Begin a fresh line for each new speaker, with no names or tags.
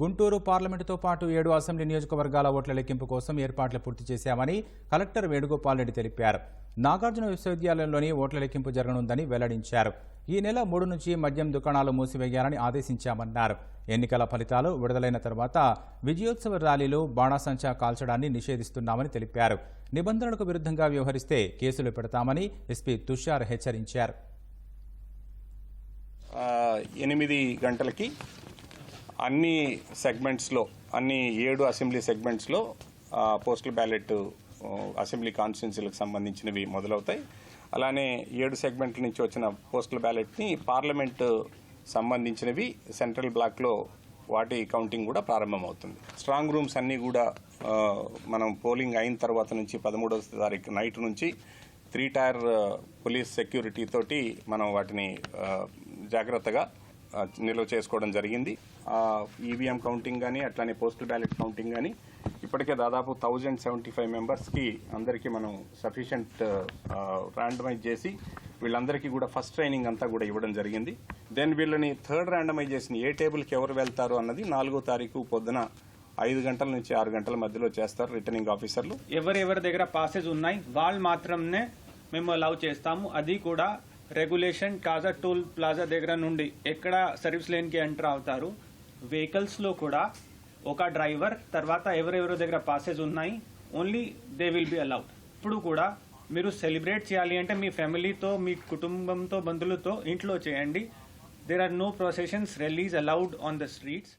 గుంటూరు పార్లమెంటుతో పాటు ఏడు అసెంబ్లీ నియోజకవర్గాల ఓట్ల లెక్కింపు కోసం ఏర్పాట్లు పూర్తి చేశామని కలెక్టర్ వేణుగోపాల్ రెడ్డి తెలిపారు. నాగార్జున విశ్వవిద్యాలయంలోని ఓట్ల లెక్కింపు జరగనుందని వెల్లడించారు. ఈ నెల మూడు నుంచి మద్యం దుకాణాలు మూసివేయాలని ఆదేశించామన్నారు. ఎన్నికల ఫలితాలు విడుదలైన తర్వాత విజయోత్సవ ర్యాలీలు బాణాసంచా కాల్చడాన్ని నిషేధిస్తున్నామని తెలిపారు. నిబంధనలకు విరుద్ధంగా వ్యవహరిస్తే కేసులు పెడతామని ఎస్పీ తుషార్ హెచ్చరించారు.
ఎనిమిది గంటలకి అన్ని సెగ్మెంట్స్లో అన్ని ఏడు అసెంబ్లీ సెగ్మెంట్స్లో పోస్టల్ బ్యాలెట్ అసెంబ్లీ కాన్స్టిట్యున్సీలకు సంబంధించినవి మొదలవుతాయి. అలానే ఏడు సెగ్మెంట్ల నుంచి వచ్చిన పోస్టల్ బ్యాలెట్ని పార్లమెంట్ సంబంధించినవి సెంట్రల్ బ్లాక్లో వాటి కౌంటింగ్ కూడా ప్రారంభమవుతుంది. స్ట్రాంగ్ రూమ్స్ అన్నీ కూడా మనం పోలింగ్ అయిన తర్వాత నుంచి పదమూడవ తారీఖు నైట్ నుంచి త్రీ టైర్ పోలీస్ సెక్యూరిటీ తోటి మనం వాటిని జాగ్రత్తగా నిల్వ చేసుకోవడం జరిగింది. ఈవీఎం కౌంటింగ్ కానీ అట్లానే పోస్టల్ బ్యాలెట్ కౌంటింగ్ కానీ ఇప్పటికే దాదాపు థౌజండ్ సెవెంటీ ఫైవ్ మెంబర్స్కి అందరికీ మనం సఫిషియంట్ ర్యాండమైజ్ చేసి వీళ్ళందరికీ కూడా ఫస్ట్ ట్రైనింగ్ అంతా కూడా ఇవ్వడం జరిగింది. దెన్ వీళ్ళని థర్డ్ ర్యాండమైజేషన్ ఏ టేబుల్కి ఎవరు వెళ్తారు అన్నది నాలుగో తారీఖు పొద్దున ఐదు గంటల నుంచి ఆరు గంటల మధ్యలో చేస్తారు రిటర్నింగ్ ఆఫీసర్లు.
ఎవరెవరి దగ్గర పాసెస్ ఉన్నాయి వాళ్ళు మాత్రమే మేము అలౌ చేస్తాము. అది కూడా రెగ్యులేషన్ కాజా టోల్ ప్లాజా దగ్గర నుండి ఎక్కడ సర్వీస్ లేన్కి ఎంటర్ అవుతారు? వెహికల్స్లో కూడా ఒక డ్రైవర్ తర్వాత ఎవరెవరి దగ్గర పాసెస్ ఉన్నాయి? Only they will be allowed. ఇప్పుడు కూడా మీరు సెలబ్రేట్ చేయాలి అంటే మీ ఫ్యామిలీతో మీ కుటుంబంతో బంధువులతో ఇంట్లో చేయండి. There are no processions release allowed on the streets